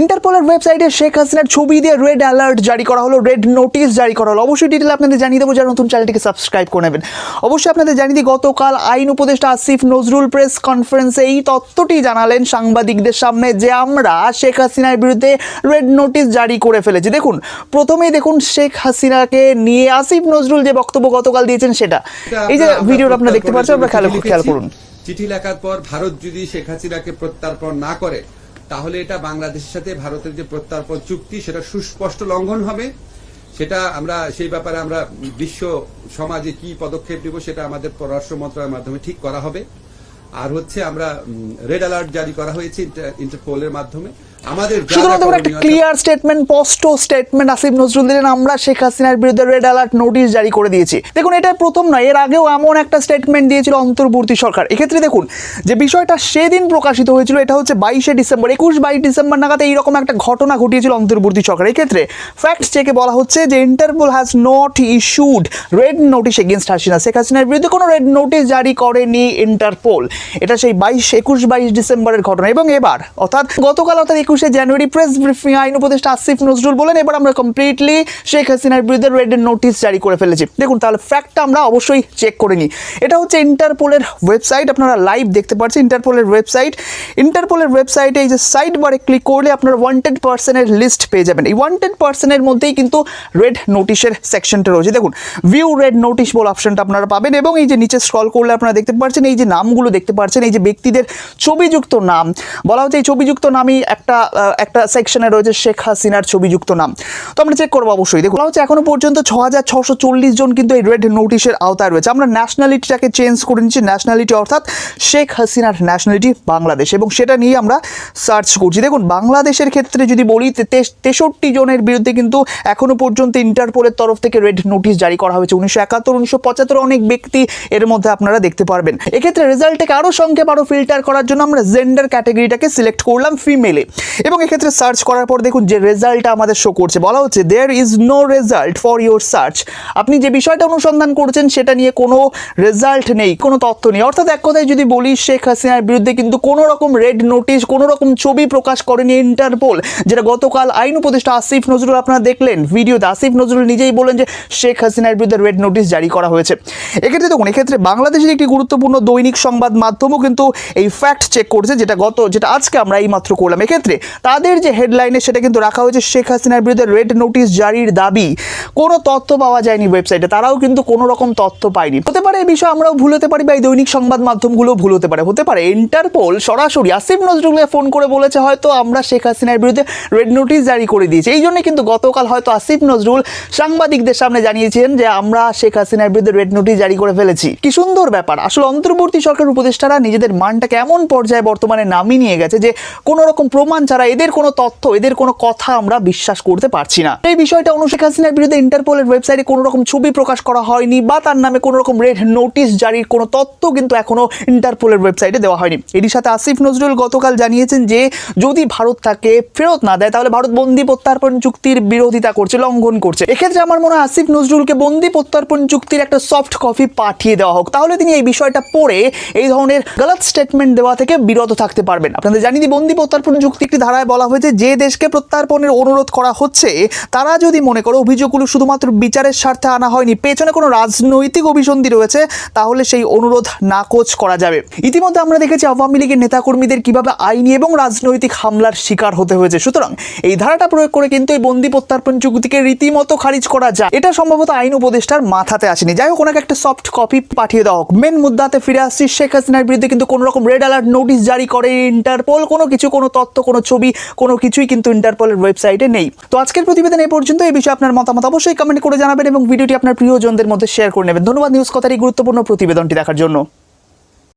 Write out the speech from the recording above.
ইন্টারপোলের ওয়েবসাইটে শেখ হাসিনার ছবি দিয়ে রেড অ্যালার্ট জারি করা হলো রেড নোটিশ জারি করা হলো। অবশ্যই ডিটেল আপনাদের জানিয়ে দেবো যারা নতুন চ্যানেলটিকে সাবস্ক্রাইব করে নেবেন। অবশ্যই আপনাদের জানিয়ে দিই গতকাল আইন উপদেষ্টা আসিফ নজরুল প্রেস কনফারেন্সে এই তথ্যটি জানালেন সাংবাদিকদের সামনে যে আমরা শেখ হাসিনার বিরুদ্ধে রেড নোটিশ জারি করে ফেলেছি। দেখুন প্রথমেই দেখুন শেখ হাসিনাকে নিয়ে আসিফ নজরুল যে বক্তব্য গতকাল দিয়েছেন সেটা। এই যে ভিডিওটা আপনারা দেখতে পাচ্ছেন আপনারা খেয়াল করুন। চিঠি লেখার পর ভারত যদি শেখ হাসিনাকে প্রত্যার্পণ না করে তাহলে এটা বাংলাদেশের সাথে ভারতের যে প্রত্যর্পণ চুক্তি, সেটা সুস্পষ্ট লঙ্ঘন হবে। সেটা আমরা, সেই ব্যাপারে আমরা বিশ্ব সমাজে কি পদক্ষেপ নেব সেটা আমাদের পররাষ্ট্র মন্ত্রণালয়ের মাধ্যমে ঠিক করা হবে। আর হচ্ছে আমরা রেড অ্যালার্ট জারি করা হয়েছে ইন্টার- ইন্টারপোলের মাধ্যমে। সুতরাং একটা ক্লিয়ার স্টেটমেন্ট স্পষ্ট স্টেটমেন্ট আসিফ নজরুল দিলেন আমরা শেখ হাসিনার বিরুদ্ধে রেড অ্যালার্ট নোটিশ জারি করে দিয়েছি। দেখুন এটা প্রথম নয় এর আগেও এমন একটা স্টেটমেন্ট দিয়েছিল অন্তর্বর্তী সরকার। এক্ষেত্রে দেখুন যে বিষয়টা সেদিন প্রকাশিত হয়েছিল এটা হচ্ছে বাইশে ডিসেম্বর একুশ বাইশ ডিসেম্বর নাগাদ এইরকম একটা ঘটনা ঘটিয়েছিল অন্তর্বর্তী সরকার। এক্ষেত্রে ফ্যাক্ট চেকে বলা হচ্ছে যে Interpol has not issued red notice against Hasina. Sheikh হাসিনার বিরুদ্ধে কোনো রেড নোটিশ জারি করেনি ইন্টারপোল এটা সেই বাইশ একুশ বাইশ ডিসেম্বরের ঘটনা। এবং এবার অর্থাৎ গতকাল অর্থাৎ একুশে জানুয়ারি প্রেস ব্রিফিং আইন উপদেষ্টা আসিফ নজরুল বলেন, এবার আমরা কমপ্লিটলি শেখ হাসিনার বিরুদ্ধে রেড নোটিশ জারি করে ফেলেছি। দেখুন, তাহলে ফ্যাক্টটা আমরা অবশ্যই চেক করে নিই। এটা হচ্ছে ইন্টারপোলের ওয়েবসাইট আপনারা লাইভ দেখতে পাচ্ছেন ইন্টারপোলের ওয়েবসাইট ইন্টারপোলের ওয়েবসাইটে এই যে সাইড বারে ক্লিক করলে আপনারা ওয়ান্টেড পার্সনের লিস্ট পেয়ে যাবেন। এই ওয়ান্টেড পার্সনের মধ্যেই কিন্তু রেড নোটিশের সেকশনটা রয়েছে। দেখুন ভিউ রেড নোটিশ বল অপশনটা আপনারা পাবেন এবং এই যে নিচে স্ক্রল করলে আপনারা দেখতে পাচ্ছেন, এই যে নামগুলো দেখতে পাচ্ছেন, এই যে ব্যক্তিদের ছবিযুক্ত নাম। বলা হচ্ছে এই ছবিযুক্ত নামই একটা একটা সেকশনে রয়েছে শেখ হাসিনার ছবিযুক্ত নাম। তো আমরা চেক করব অবশ্যই। দেখুন হচ্ছে এখনও পর্যন্ত ছ হাজার ছশো চল্লিশ জন কিন্তু এই রেড নোটিশের আওতায় রয়েছে। আমরা ন্যাশনালিটিটাকে চেঞ্জ করে নিচ্ছি। ন্যাশনালিটি অর্থাৎ শেখ হাসিনার ন্যাশনালিটি বাংলাদেশ। এবং সেটা নিয়ে আমরা সার্চ করছি। দেখুন, বাংলাদেশের ক্ষেত্রে যদি বলি তেষট্টি জনের বিরুদ্ধে কিন্তু এখনও পর্যন্ত ইন্টারপোলের তরফ থেকে রেড নোটিশ জারি করা হয়েছে। উনিশশো একাত্তর, উনিশশো পঁচাত্তর অনেক ব্যক্তি এর মধ্যে আপনারা দেখতে পারবেন। এক্ষেত্রে রেজাল্টটাকে আরও সংক্ষেপ আরও ফিল্টার করার জন্য আমরা জেন্ডার ক্যাটাগরিটাকে সিলেক্ট করলাম ফিমেলে এবং এক্ষেত্রে সার্চ করার পর দেখুন যে রেজাল্টটা আমাদের শো করছে। বলা হচ্ছে there is no result for your search আপনি যে বিষয়টা অনুসন্ধান করছেন, সেটা নিয়ে কোনো রেজাল্ট নেই, কোনো তথ্য নেই। অর্থাৎ এক কথায় যদি বলি, শেখ হাসিনার বিরুদ্ধে কিন্তু কোনো রকম রেড নোটিশ কোনো রকম ছবি প্রকাশ করেনি ইন্টারপোল যেটা গতকাল আইন উপদেষ্টা আসিফ নজরুল আপনারা দেখলেন ভিডিওতে। আসিফ নজরুল নিজেই বলেন যে, শেখ হাসিনার বিরুদ্ধে রেড নোটিশ জারি করা হয়েছে। এক্ষেত্রে দেখুন, এক্ষেত্রে বাংলাদেশের একটি গুরুত্বপূর্ণ দৈনিক সংবাদ মাধ্যমও কিন্তু এই ফ্যাক্ট চেক করছে, যেটা গত, যেটা আজকে আমরা এই মাত্র করলাম। এক্ষেত্রে তাদের যে হেডলাইনে সেটা কিন্তু রাখা হয়েছে শেখ হাসিনার বিরুদ্ধে রেড নোটিশ জারির দাবি। কোনো তথ্য পাওয়া যায়নি ওয়েবসাইটে তারাও কিন্তু কোনো রকম তথ্য পায়নি। হতে পারে এই বিষয়ে আমরাও ভুল হতে পারি বা এই দৈনিক সংবাদ মাধ্যমগুলো ভুল হতে পারে। হতে পারে ইন্টারপোল সরাসরি আসিফ নজরুলকে ফোন করে বলেছে, হয়তো আমরা শেখ হাসিনার বিরুদ্ধে রেড নোটিশ জারি করে দিয়েছি। এই জন্য কিন্তু গতকাল হয়তো আসিফ নজরুল সাংবাদিকদের সামনে জানিয়েছেন যে, আমরা শেখ হাসিনার বিরুদ্ধে রেড নোটিশ জারি করে ফেলেছি। কি সুন্দর ব্যাপার। আসলে অন্তর্বর্তী সরকার উপদেষ্টারা নিজেদের মানটাকে এমন পর্যায়ে বর্তমানে নামিয়ে নিয়ে গেছে যে, কোনো রকম প্রমাণ ছাড়া এদের কোনো তথ্য, এদের কোনো কথা আমরা বিশ্বাস করতে পারছি না। এই বিষয়টা অনু শেখ হাসিনার বিরুদ্ধে ইন্টারপোলের ওয়েবসাইটে কোনো রকম ছবি প্রকাশ করা হয়নি বা তার নামে কোনো রকম রেড নোটিশ জারির কোনো তথ্য কিন্তু এখনও ইন্টারপোলের ওয়েবসাইটে দেওয়া হয়নি। এরই সাথে আসিফ নজরুল গতকাল জানিয়েছেন যে, যদি ভারত তাকে ফেরত না দেয়, তাহলে ভারত বন্দি প্রত্যার্পণ চুক্তির বিরোধিতা করছে, লঙ্ঘন করছে। এক্ষেত্রে আমার মনে হয় আসিফ নজরুলকে বন্দি প্রত্যার্পণ চুক্তির একটা সফট কপি পাঠিয়ে দেওয়া হোক। তাহলে তিনি এই বিষয়টা পড়ে এই ধরনের গলত স্টেটমেন্ট দেওয়া থেকে বিরত থাকতে পারবেন। আপনাদের দিই, বন্দি প্রত্যার্পণ চুক্তি একটি ধারায় বলা হয়েছে, যে দেশকে প্রত্যার্পণের অনুরোধ করা হচ্ছে, তারা যদি মনে করো অভিযোগগুলো শুধুমাত্র বিচারের স্বার্থে আনা হয়নি, পেছনে কোনো রাজনৈতিক অভিসন্ধি রয়েছে, তাহলে সেই অনুরোধ নাকচ করা যাবে। ইতিমধ্যে আমরা দেখেছি আওয়ামী লীগের নেতাকর্মীদের কীভাবে আইনি এবং রাজনৈতিক হামলার শিকার হতে হয়েছে। সুতরাং এই ধারাটা প্রয়োগ করে কিন্তু এই বন্দি প্রত্যার্পণ চুক্তিকে রীতিমতো খারিজ করা যায়। এটা সম্ভবত আইন উপদেষ্টার মাথাতে আসেনি। যাই হোক, ওনাকে একটা সফট কপি পাঠিয়ে দেওয়া হোক। মেন মুদ্দাতে ফিরে আসছি। শেখ হাসিনার বিরুদ্ধে কিন্তু কোনো রকম রেড অ্যালার্ট নোটিশ জারি করে ইন্টারপোল কোনো কিছু, কোনো তথ্য, কোনো ছবি, কোনো কিছুই কিন্তু ইন্টারপোলের ওয়েবসাইটে নেই। তো আজকের প্রতিবেদন এই পর্যন্ত। এই বিষয়ে আপনার মতামত অবশ্যই কমেন্ট করে জানাবেন এবং ভিডিওটি আপনার প্রিয়জনদের মধ্যে শেয়ার করে নেবেন। ধন্যবাদ নিউজ কথার এই গুরুত্বপূর্ণ প্রতিবেদনটি দেখার জন্য।